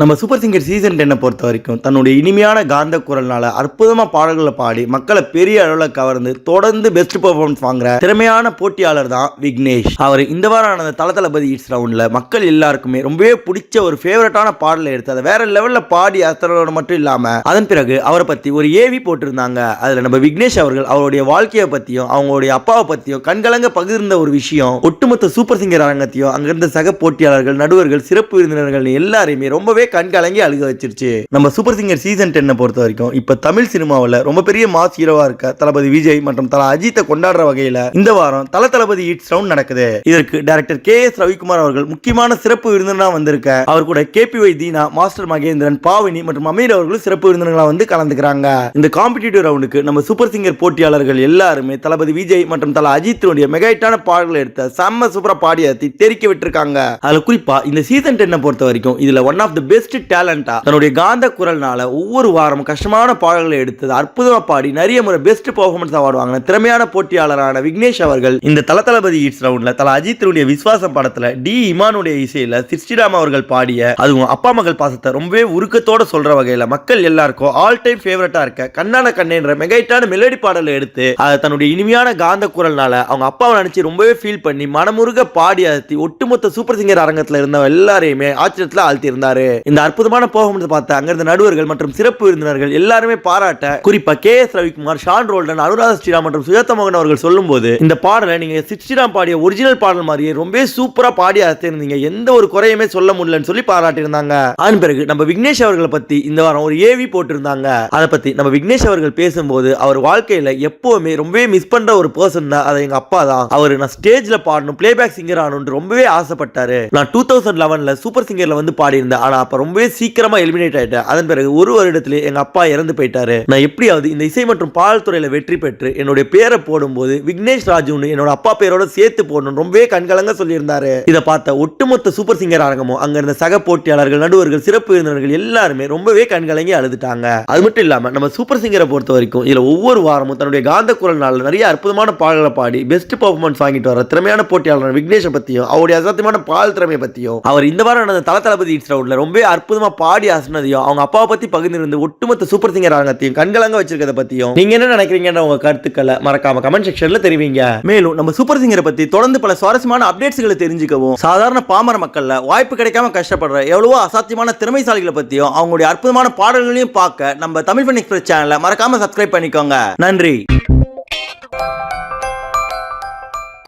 நம்ம super singer season டென்னை பொறுத்த வரைக்கும் தன்னுடைய இனிமையான காந்த குரல்னால அற்புதமா பாடல்களை பாடி மக்களை பெரிய அளவில் கவர்ந்து தொடர்ந்து பெஸ்ட் பெர்ஃபார்மன்ஸ் வாங்குற திறமையான போட்டியாளர் தான் விக்னேஷ். அவர் இந்த வாரம் நடந்த தள தளபதி இட்ஸ் ரவுண்டில் மக்கள் எல்லாருக்குமே ரொம்பவே பிடிச்ச ஒரு ஃபேவரட்டான பாடலை எடுத்து அதை வேற லெவலில் பாடி அத்தனோட மட்டும் இல்லாமல் அதன் பிறகு அவரை பற்றி ஒரு ஏவி போட்டிருந்தாங்க. அதில் நம்ம விக்னேஷ் அவர்கள் அவருடைய வாழ்க்கையை பற்றியும் அவங்களுடைய அப்பாவை பற்றியும் கண்கலங்க பகிர்ந்த ஒரு விஷயம். ஒட்டுமொத்த சூப்பர் சிங்கர் அரங்கத்தையும் அங்கிருந்த சக போட்டியாளர்கள் நடுவர்கள் சிறப்பு விருந்தினர்கள் எல்லாரையுமே ரொம்பவே கண்கலங்கி அழுக வச்சிருச்சு. நம்ம சூப்பர் சிங்கர் சீசன் டென்னை பொறுத்த வரைக்கும் இப்ப தமிழ் சினிமாவில் ரொம்ப பெரிய மாஸ் ஹீரோவா இருக்க தளபதி விஜய் மற்றும் தல அஜித்தை கொண்டாடுற வகையில இந்த வாரம் தல தளபதி ஹிட்ஸ் ரவுண்ட் நடக்குது. இதற்கு டைரக்டர் கே எஸ் ரவிக்குமார் அவர்கள் முக்கியமான சிறப்பு விருந்தினா வந்திருக்க. அவர் கூட K P Y Dheena master Mahendran Bhavini மற்றும் அமீர் அவர்களும் சிறப்பு விருந்தினர்களா வந்து கலந்துக்கிறாங்க. இந்த காம்படிட்டிவ் ரவுண்டுக்கு நம்ம சூப்பர் சிங்கர் போட்டியாளர்கள் எல்லாருமே தளபதி விஜய் மற்றும் தல அஜித்தினுடைய மெகாயிட்டான பாடல்களை எடுத்த செம்ம சூப்பரா பாடி தெரிக்க விட்டுருக்காங்க. அதுல குறிப்பா இந்த சீசன் டென்னை பொறுத்த வரைக்கும் இதுல one of the best best டேலண்டா தன்னுடைய காந்த குரல்னால ஒவ்வொரு வாரமும் கஷ்டமான பாடல்களை எடுத்தது அற்புதமா பாடி நிறைய முறை பெஸ்ட் பெர்ஃபார்மன்ஸ் அவார்டு வாங்கின திறமையான போட்டியாளரான விக்னேஷ் அவர்கள். இந்த தல தளபதி ஈட்ஸ் ரவுண்ட்ல தல அஜித்தினுடைய விஸ்வாசம் படத்துல டி இமானுடைய இசையில சிஸ்டிராம் அவர்கள் பாடிய அதுவும் அப்பா மகள் பாசத்தை ரொம்பவே உருக்கத்தோட சொல்ற வகையில மக்கள் எல்லாருக்கும் ஆல் டைம் ஃபேவரட்டா இருக்க கண்ணான கண்ணேன்ற மெகைட்டான மெலடி பாடலை எடுத்து அதை தன்னுடைய இனிமையான காந்த குரல்னால அவங்க அப்பாவை நினைச்சு ரொம்பவே ஃபீல் பண்ணி மனமுருக பாடி அழுத்தி ஒட்டுமொத்த சூப்பர் சிங்கர் அரங்கத்துல இருந்த எல்லாரையுமே ஆச்சரியத்துல ஆழ்த்தி இருந்தாரு இந்த அற்புதமான பெர்ஃபார்மன்ஸ் பார்த்த அங்கிருந்த நடுவர்கள் மற்றும் சிறப்பு விருந்தினர்கள் எல்லாருமே பாராட்ட குறிப்பா கே எஸ் ரவிக்குமார் ஷான் ரோல்டன் அனுராத ஸ்ரீராம் மற்றும் சுஜாதா மோகன் அவர்கள் சொல்லும்போது இந்த பாடலை நீங்க சிஸ்டிராம் பாடிய ஒரிஜினல் பாடல் மாதிரியே ரொம்ப சூப்பரா பாடி அசைந்திருந்தீங்க எந்த ஒரு குறையுமே சொல்ல முடியலன்னு சொல்லி பாராட்டியிருந்தாங்க. அதன் பிறகு நம்ம விக்னேஷ் அவர்களை பத்தி இந்த வாரம் ஒரு ஏவி போட்டிருந்தாங்க. அதை பத்தி நம்ம விக்னேஷ் அவர்கள் பேசும்போது அவர் வாழ்க்கையில எப்பவுமே ரொம்பவே மிஸ் பண்ற ஒரு பர்சன் தான். அது எங்க அப்பா தான். அவர் நான் ஸ்டேஜ்ல பாடணும் பிளேபேக் சிங்கர் ஆகணும்னு ரொம்பவே ஆசைப்பட்டாரு. நான் டூ தௌசண்ட் லெவன்ல சூப்பர் சிங்கர்ல வந்து பாடியிருந்தேன். ஆனா அப்போ ரொம்பவே சீக்கிரமாக எலிமினேட் ஆயிட்டேன். அதன் பிறகு ஒரு வருடத்திலே எங்கள் அப்பா இறந்து போயிட்டாரு. நான் எப்படியாவது இந்த இசை மற்றும் பால் துறையில் வெற்றி பெற்று என்னுடைய பேரை போடும்போது விக்னேஷ் ராஜுன்னு என்னோட அப்பா பேரோட சேர்த்து போடணும் ரொம்பவே கண்கலங்க சொல்லியிருந்தாரு. இதை பார்த்த ஒட்டுமொத்த சூப்பர் சிங்கர் அரங்கமும் அங்க இருந்த சக போட்டியாளர்கள் நடுவர்கள் சிறப்பு விருந்தினர்கள் எல்லாருமே ரொம்பவே கண்கலங்கி அழுதுட்டாங்க. அது மட்டும் இல்லாம நம்ம சூப்பர் சிங்கரை பொறுத்த வரைக்கும் இதுல ஒவ்வொரு வாரமும் தன்னுடைய காந்த குரல் நாளில் நிறைய அற்புதமான பாடல்களை பாடி பெஸ்ட் பர்ஃபார்மன்ஸ் வாங்கிட்டு வர திறமையான போட்டியாளர் விக்னேஷை பத்தியும் அவருடைய அசாத்தியமான பால் திறமையை பத்தியும் அவர் இந்த வாரம் நடந்த தல தளபதி இட்ஸ் ரவுண்ட்ல ரொம்ப அற்புதமா பாடி அசனதையும் அவங்க அப்பாவை பத்தி பகிர்ந்திருந்து ஒட்டுமொத்த சூப்பர் சிங்கர் அரங்கத்தையும் கண்கலங்க வச்சிருக்கத பற்றியும் நீங்க என்ன நினைக்கிறீங்கன்ற உங்க கருத்துக்களை மறக்காம கமெண்ட் செக்ஷன்ல தெரிவிங்க. மேலும் நம்ம சூப்பர் சிங்கரை பற்றி தொடர்ந்து பல சுவாரஸ்யமான அப்டேட்ஸ்களை தெரிஞ்சுக்கவும் சாதாரண பாமர மக்களில் வாய்ப்பு கிடைக்காம கஷ்டப்படுற எவ்வளவோ அசாத்தியமான திறமைசாலிகளை பற்றியும் அவங்களுடைய அற்புதமான பாடல்களையும் பார்க்க நம்ம தமிழ் பண்ணி எக்ஸ்பிரஸ் சேனலை மறக்காம சப்ஸ்கிரைப் பண்ணிக்கோங்க. நன்றி.